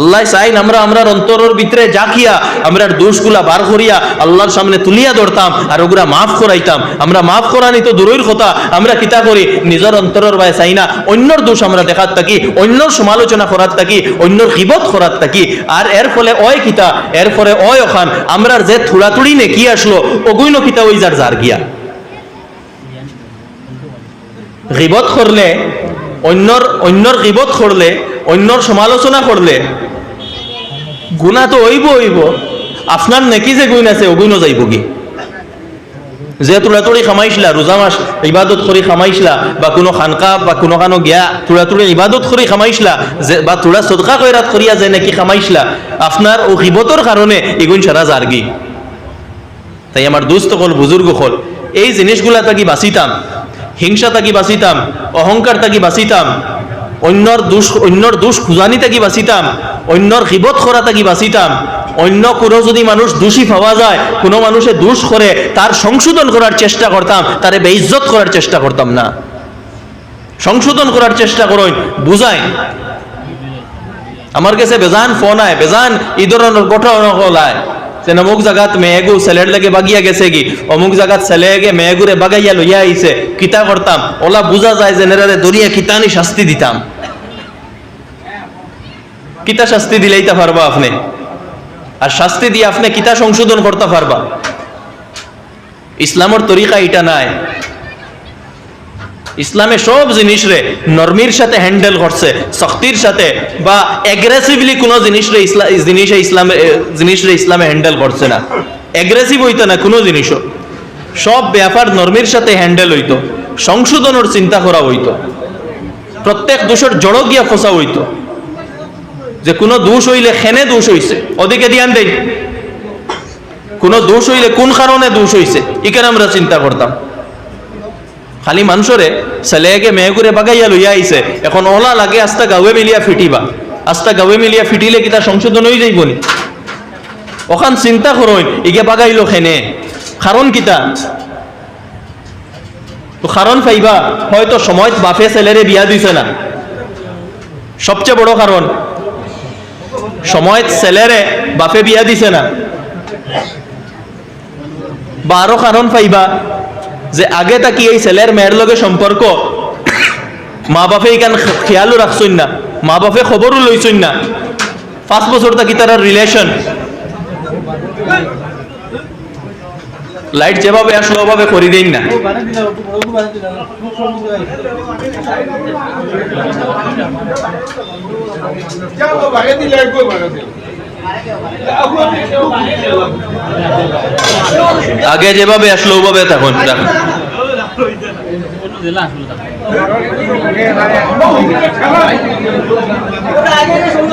আল্লাহ চাইন আমরা আমরার অন্তরের ভিতরে জাকিয়া আমরার দোষগুলা বার করিয়া আল্লাহর সামনে তুলিয়া ধরতাম আর ওগুলা মাফ করাইতাম। আমরা মাফ করানি তো দূরের কথা, আমরা কিতা করি? নিজের অন্তরের বাই চাই না অন্যর দোষ আমরা দেখাত থাকি, অন্যর সমালোচনা করার থাকি, অন্যর কিবত করার থাকি। আর এর ফলে ওই কিতা? এর ফলে ওই ওখান আমরার যে থুড়াতুড়ি নে কি আসলো, অগুইন কিতা ওই যার যার গিয়া। গিবত করলে, অন্যর অন্যর গিবত করলে, অন্যর সমালোচনা করলে গুণা তো হইব হইব। আপনার নেকি যে গুণ আছে, ওগুণও যাইব কি? যে তুড়াতুড়ি খামাইছিলা রোজা মাস ইবাদত করি খামাইছিলা, বা কোনো খানকা, বা কোনো কানো গিয়া তুড়াতুড়ি ইবাদত করি খামাইছিলা, যে, বা তুড়া সদকা কইরাত করিয়া যে নাকি খামাইছিলা আপনার ও গিবতর কারণে এগুণ সারা যারগি তাই আমার দুস্থ হল বুজুর্গ হল এই জিনিসগুলা তাকি বাঁচিতাম হিংসা তাকি বাঁচিতাম অহংকার তাকি বাঁচিতাম অন্যর দুষ অন্যর দুষ, খুজানি তাকি বাঁচিতাম অন্যর কিবত করা তাকি বাঁচিতাম অন্য কোনো যদি মানুষ দোষী পাওয়া যায়, কোনো মানুষে দোষ করে তার সংশোধন করার চেষ্টা করতাম তারে বেইজ্জত করার চেষ্টা করতাম না। সংশোধন করার চেষ্টা করুন বুঝাই আমার কাছে বেজান ফোন আয় বেজান এই ধরনের ঘটনা হলায় যে অমুক জায়গাত মেয়েগু ছেলের লেগে বাগিয়া গেছে কি? অমুক জায়গাত ছেলে গে মেয়েগুরে বাগাইয়া লইয়া আইছে কিতা করতাম ওলা বুঝা যায় যে নেরারে দরিয়া কিতানি শাস্তি দিতাম কিতা শাস্তি দিলেইতে পারবা আপনি? আর শাস্তি দিয়ে আপনি কিতা সংশোধন করতে পারবা? ইসলামের তরিকা এটা নাই। ইসলামে সব জিনিস রে নরমির সাথে হ্যান্ডেল করছে, শক্তির সাথে বা অ্যাগ্রেসিভলি কোনো জিনিস রে ইসলাম জিনিসে ইসলামে জিনিস রে ইসলামে হ্যান্ডেল করছে না। অ্যাগ্রেসিভ হইতো না কোনো জিনিসও। সব ব্যাপার নরমির সাথে হ্যান্ডেল হইতো। সংশোধনের চিন্তা করা হইতো। প্রত্যেক দোষের জড়ো গিয়া খোসা হইতো। যে কোনো দোষ হইলে খেনে দোষ হইছে। ওদিকে ধ্যান দেই। কোনো দোষ হইলে কোন কারণে দোষ হইছে? এখানে আমরা চিন্তা করতাম। খালি মানুষরে ছেলেকে মেয়েগুরে বাগাইয়া লইয়া আইছে। এখন ওলা লাগে আস্তা গাঁৱে মিলিয়া ফিটিবা। আস্তা গাঁৱে মিলিয়া ফিটিলে কি কিতা সংশোধন হয়ে যাইব নি? ওখান চিন্তা করইন ইগে বাগাইলো খেনে। কারণ কিতা তো কারণ পাইবা, হয়তো সময়ত বাপে ছেলেরে বিয়া দিছে না। সবচেয়ে বড় কারণ সময়ত ছেলেরে বাপে বিয়া দিছে না। বা আরও কারণ পাইবা যে আগে তাকি এই ছেলের মেয়ের লগে সম্পর্ক মা বাপে ইকান খেয়ালও রাখছই না। মা বাপে খবরও লইছই না। পাঁচ বছর তাকি তার রিলেশন লাইট যেভাবে আসলো ওভাবে করি দেন না। আগে যেভাবে আসলো ওভাবে তখন রাখুন।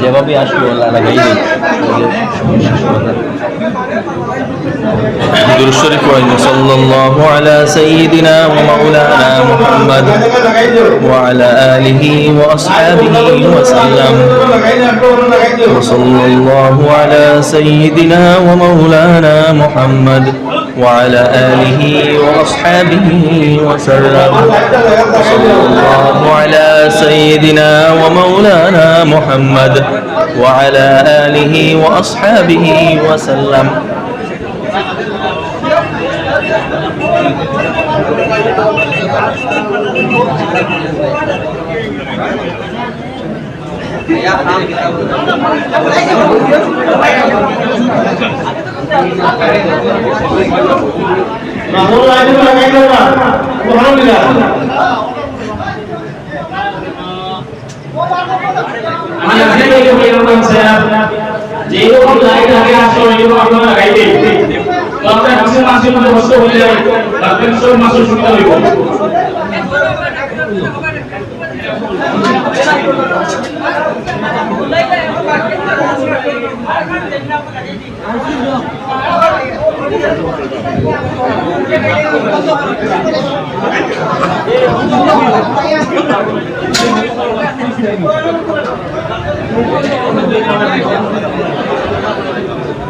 যেভাবে আসলো লাগাই দিই الحمد للشرك وإن صلى الله على سيدنا ومولانا محمد وعلى آله وأصحابه وسلم. وصلى الله على سيدنا ومولانا محمد وعلى آله وأصحابه وسلم. وصلى الله على سيدنا ومولانا محمد وعلى آله وأصحابه وسلم. محمود عبد আপনি এই এরকম স্যার যে রকম লাইট আগে আসো এরকম আপনারা লাগাই দিন তো আপনার মাসের মধ্যে হলে আপনার সব মাসের সুবিধা হইব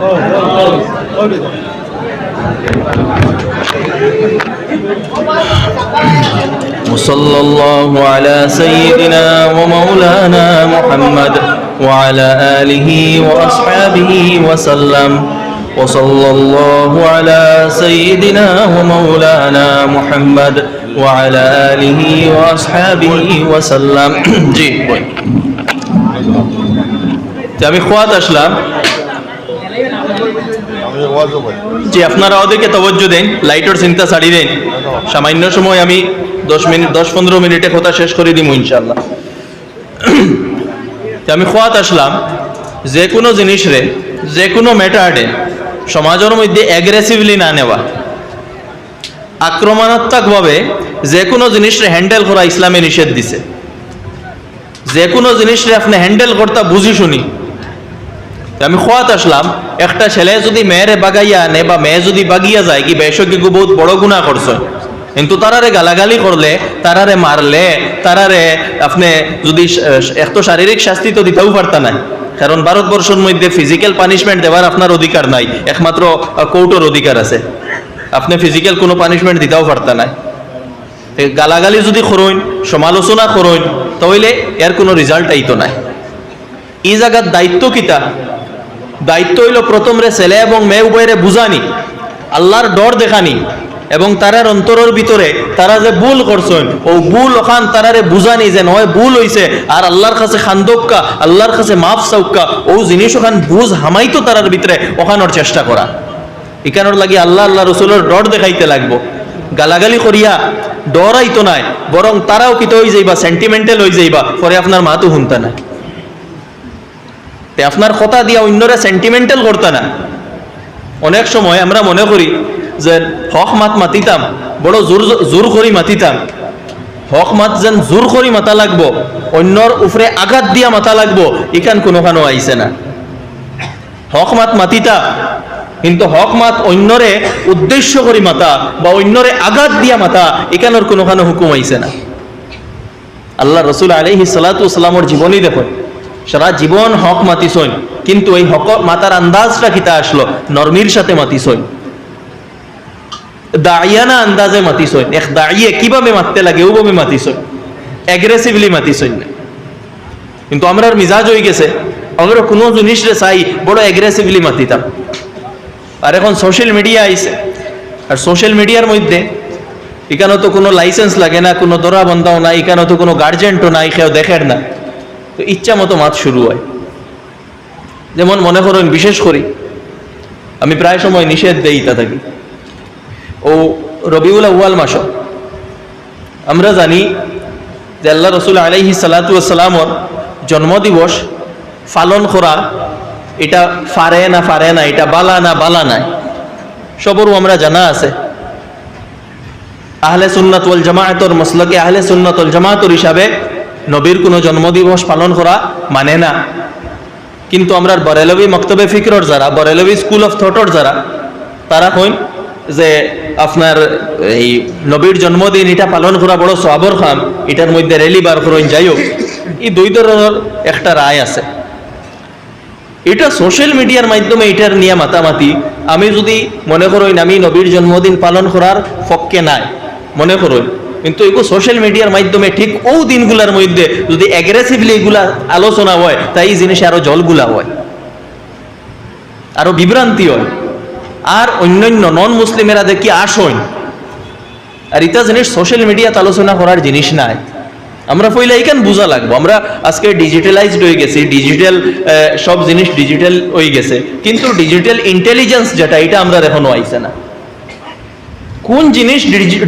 Oh, oh, oh, oh. وصلى الله على سيدنا ومولانا محمد وعلى آله وأصحابه وسلم وصلى الله على سيدنا ومولانا محمد وعلى آله وأصحابه وسلم জি বই যে আমি খোয়াত আসলাম জি, আপনারা ওদেরকে তবজ্জু দেন লাইটের চিন্তা ছাড়ি দেন। সামান্য সময় আমি দশ মিনিট, দশ পনেরো মিনিটে কথা শেষ করে দিব ইনশাল্লাহ আমি খোয়াত আসলাম, যে কোনো জিনিস রে, যে কোনো ম্যাটারে সমাজের মধ্যে অ্যাগ্রেসিভলি না নেওয়া। আক্রমণাত্মকভাবে যে কোনো জিনিসরে হ্যান্ডেল করা ইসলামে নিষেধ দিছে। যে কোনো জিনিসরে আপনি হ্যান্ডেল করতে বুঝি শুনি। আমি খোয়াত আসলাম, একটা ছেলে যদি মেয়েরে বাগাইয়া আনে বা মেয়ে যদি বাগিয়া যায়, কি বেশকে বহুত বড় গুণা করছে? কিন্তু তারারে গালাগালি করলে, তারারে মারলে, তারারে আপনি যদি এক তো শারীরিক শাস্তি তো দিতেও পারতা না কারণ ভারতবর্ষের মধ্যে ফিজিক্যাল পানিশমেন্ট দেওয়ার আপনার অধিকার নাই, একমাত্র কোর্টের অধিকার আছে। আপনি ফিজিক্যাল কোনো পানিশমেন্ট দিতেও পারতা না তে গালাগালি যদি করইন সমালোচনা করইন তাহলে এর কোনো রেজাল্ট আইতো নাই। এই জায়গার দায়িত্ব কিতা? দায়িত্ব হইল প্রথম রে ছেলে এবং মেয়ে উভয়রে বুঝানি, আল্লাহর ডর দেখানি, এবং তারার অন্তরের ভিতরে তারা যে ভুল করছেন, ও ভুল ওখান তারারে বুঝানি যে নয়, ভুল হইছে, আর আল্লাহর কাছে খান্দক্কা, আল্লাহর কাছে মাফ সাউক্কা ও জিনিস ওখান বুঝ হামাইতো তারার ভিতরে ওখানোর চেষ্টা করা। এখানোর লাগি আল্লাহ আল্লাহ রসুলের ডর দেখাইতে লাগবো। গালাগালি করিয়া ডরাইতো নাই, বরং তারাও কিতে হয়ে যাইবা সেন্টিমেন্টাল হয়ে যাইবা, পরে আপনার মা তো শুনতা না তে আপনার কথা দিয়া অন্যরা সেন্টিমেন্টাল করতে না। অনেক সময় আমরা মনে করি যে, হক মাত মাতিতাম, বড় জোর জোর করি মাতিতাম। হক মাত যেন জোর করি মাতা লাগবো, অন্যর উপরে আঘাত দিয়া মাতা লাগবো, ইখান কোনোখানো আইছে না। হক মাত মাতিতা, কিন্তু হক মাত অন্যরে উদ্দেশ্য করি মাতা, বা অন্যরে আঘাত দিয়া মাতা এখানোর কোনোখানো হুকুম আইছে না। আল্লাহ রসুল আলহি সালাতামর জীবনই দেখো সারা জীবন হক মাতিসইন। কিন্তু এই হক মাতার আন্দাজটা কিতা আসলো? নরমির সাথে মাতিসইন। দাঁড়িয়ানা আন্দাজে মাতিসইন। এক দাঁড়িয়ে কীভাবে মারতে লাগে, ওভাবে মাতিসইন। অ্যাগ্রেসিভলি মাতিসইন। না কিন্তু আমরা মিজাজ হয়ে গেছে। আমরা কোনো জিনিসরে চাই, বড় অ্যাগ্রেসিভলি মাতিতাম। আর এখন সোশ্যাল মিডিয়া আইছে। আর সোশ্যাল মিডিয়ার মধ্যে এখানে তো কোনো লাইসেন্স লাগে না, কোনো দরা বন্ধাও নাই এখানে তো কোনো গার্জেন্টও নাই, কেউ দেখেন না। তো ইচ্ছা মতো মাত শুরু হয়। যেমন মনে করেন, বিশেষ করি, আমি প্রায় সময় নিষেধ দেই তা থাকি। ও রবিউল আউ্য়াল মাস, আমরা জানি যে আল্লাহ রসুল আলাইহি সালাতামর জন্মদিবস পালন করা, এটা ফারে না ফারে না, এটা বালা না বালা নাই। সবরও আমরা জানা আছে। আহলে সুন্নাত জামায়াতর মসলকে আহলে সুন্নাত জামায়াতর হিসাবে নবীর কোনো জন্মদিবস পালন করা মানে না। কিন্তু আমরা বরেলবি মক্তবে ফিকরর যারা, বরেলবি স্কুল অফ থটর যারা, তারা কইন যে আপনার এই নবীর জন্মদিন এটা পালন করা বড় সবর খাম, এটার মধ্যে রেলি বার করুন, যাই হোক, এই দুই ধরনের একটা রায় আছে। এটা সোশ্যাল মিডিয়ার মাধ্যমে এটার নিয়ে মাতামাতি, আমি যদি মনে করুন আমি নবীর জন্মদিন পালন করার পক্ষে নাই, মনে করুন কিন্তু এগুলো সোশ্যাল মিডিয়ার মাধ্যমে ঠিক ও দিনগুলার মধ্যে যদি অ্যাগ্রেসিভলি এগুলা আলোচনা হয়, তাই এই জিনিসে আরও জলগুলা হয়, আরও বিভ্রান্তি হয়। আর অন্যান্য নন মুসলিমেরা দেখি আসন। আর এটা জিনিস সোশ্যাল মিডিয়াতে আলোচনা করার জিনিস নাই। আমরা পইলে এইখান বোঝা লাগবো। আমরা আজকে ডিজিটালাইজড হয়ে গেছি ডিজিটাল সব জিনিস ডিজিটাল হয়ে গেছে। কিন্তু ডিজিটাল ইন্টেলিজেন্স যেটা, এটা আমরা এখনও আইছে না। কোন জিনিস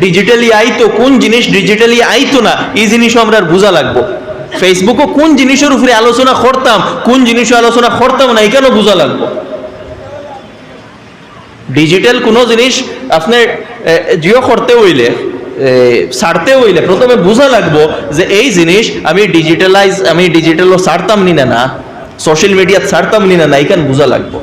ডিজিটালি আইতো কোন জিনিস ডিজিটালি আইতো না, এই জিনিসও আমরা বোঝা লাগবো। ফেসবুকও কোন জিনিসের উপরে আলোচনা করতাম, কোন জিনিসও আলোচনা করতাম না এখানেও বোঝা লাগবো। ডিজিটাল কোনো জিনিস আপনি জিও করতে হইলে ছাড়তে হইলে প্রথমে বোঝা লাগবো যে এই জিনিস আমি ডিজিটালাইজ আমি ডিজিটালও ছাড়তাম নি না না। সোশ্যাল মিডিয়াত ছাড়তাম নি না নাইকান বুঝা লাগবো।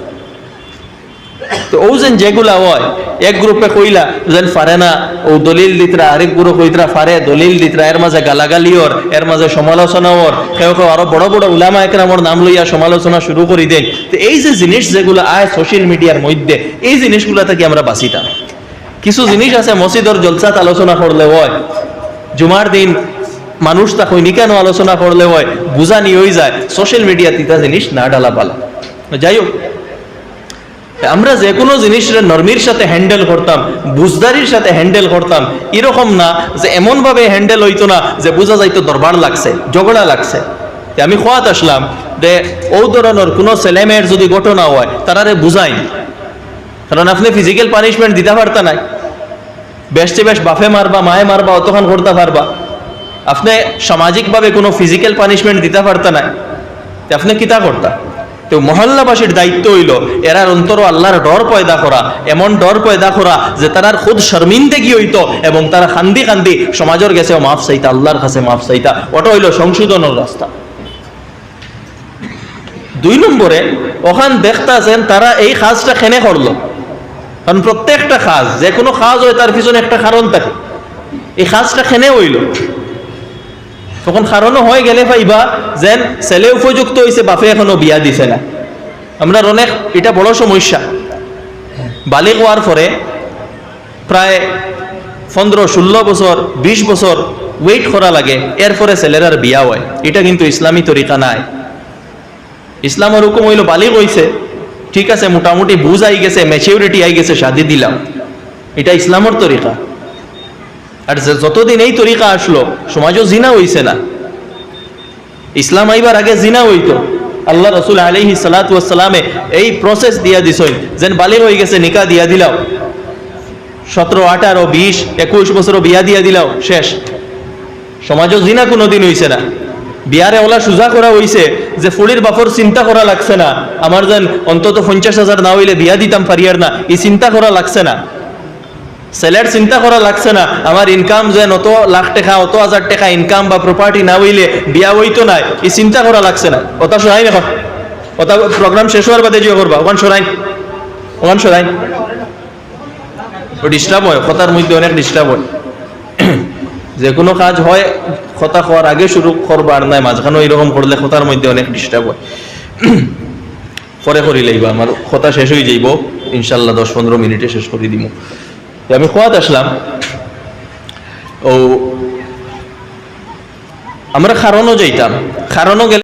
তো ও যেন যেগুলা হয় এক গ্রুপে কইলা, যেন ফারে না, ও দলিল দিতরা, আরেক গ্রুপ কইতরা, ফারে, দলিল দিতরা, এর মাঝে গালাগালি ওর, এর মাঝে সমালোচনা ওর কেউ কেউ আরও বড় বড় উলামা একরামর নাম লইয়া সমালোচনা শুরু করি দেন তো এই যে জিনিস যেগুলো আয় সোশ্যাল মিডিয়ার মধ্যে, এই জিনিসগুলা থেকে আমরা বাঁচিতাম। কিছু জিনিস আছে মসজিদর জলসাত আলোচনা করলে হয়, জুমার দিন মানুষ তা কইনি কেন আলোচনা করলে হয়, বুঝা নিয়েই যায় সোশ্যাল মিডিয়া তিতা জিনিস না ডালা পালা। যাই হোক আমরা যে কোনো জিনিসের নর্মির সাথে হ্যান্ডেল করতাম, বুঝদারির সাথে হ্যান্ডেল করতাম, এরকম না যে এমনভাবে হ্যান্ডেল হইতো না যে বোঝা যাইতো দরবার লাগছে, ঝগড়া লাগছে। আমি খোয়াত আসলাম যে ও ধরনের কোনো ছেলেমেয়ের যদি ঘটনা হয়, তারারে বুঝাই কারণ আপনি ফিজিক্যাল পানিশমেন্ট দিতে পারতা নাই। বেশতে বেশ বাফে মারবা, মায়ে মারবা অতক্ষণ করতে পারবা। আপনি সামাজিকভাবে কোনো ফিজিক্যাল পানিশমেন্ট দিতে পারতা নাই। আপনি কিতা করতা? তো মহল্লাবাসীর দায়িত্ব হইল, এরার অন্তর আল্লাহর ডর পয়দা করা, এমন ডর পয়দা করা যে তারার খুদ শর্মিন্দে কি হইতো এবং তারা খান্দি খান্দি সমাজের গেছে মাফ চাইতা, আল্লাহর কাছে মাফ চাইতা। ওটা হইল সংশোধনের রাস্তা। দুই নম্বরে, ওখান দেখতাছেন তারা এই কাজটা খেনে করল? কারণ প্রত্যেকটা কাজ যে কোনো কাজ হয় তার পিছনে একটা কারণ থাকে। এই কাজটা খেনে হইল? তখন কারণও হয়ে গেলে পাইবা যেন ছেলে উপযুক্ত হয়েছে বাপে এখনও বিয়া দিছে না। আমরা অনেক এটা বড় সমস্যা। বালিক হওয়ার পরে প্রায় পনেরো ষোলো বছর বিশ বছর ওয়েট করা লাগে এরপরে ছেলেরার বিয়া হয়। এটা কিন্তু ইসলামী তরিকা নাই। ইসলামের হুকুম হইল বালিক হইছে ঠিক আছে, মোটামুটি বুঝ আই গেছে ম্যাচিউরিটি আই গেছে, শাদি দিলাম। এটা ইসলামের তরিকা আর যতদিন এই তরিকা আসলো, সমাজও জিনা হইছে না। ইসলাম আইবার আগে জিনা হইতো। আল্লাহ রসুল আলহি সালাতামে এই প্রসেস দিয়া দিছই যেন বালিক হয়ে গেছে, নিকা দিয়া দিলাও। সতেরো, আঠারো, বিশ, একুশ বছরও বিয়া দিয়া দিলাও, শেষ। সমাজও জিনা কোনোদিন হইছে না। বিয়ারে ওলা সুজা করা হইছে যে ফুলির বাপর চিন্তা করা লাগছে না। আমার যেন অন্তত পঞ্চাশ হাজার না হইলে বিয়া দিতাম পারিয়ার না, এই চিন্তা করা লাগছে না। ছেলের চিন্তা করা লাগছে না। আমার ইনকাম যেন অত লাখ টাকা, অত হাজার টাকা ইনকাম বা প্রপার্টি না হইলে বিয়া হইতো না এই চিন্তা করা লাগছে না। ওটা সরাই না ওটা প্রোগ্রাম শেষ হওয়ার বাদে জিও করবা ওখান সরাই ওখান সরাই ডিস্টার্ব হয়। কথার মধ্যে অনেক ডিস্টার্ব হয়। যে কোনো কাজ হয়, কথা হওয়ার আগে শুরু করবার নাই। মাঝখানে এরকম করলে কথার মধ্যে অনেক ডিস্টার্ব হয়। পরে করি লাইবা আমার কথা শেষ হয়ে যাইব ইনশাল্লাহ দশ পনেরো মিনিটে শেষ করে দিব আমি খোয়াত আসলাম ও আমরা খারণও যাইতাম খারণও গেলে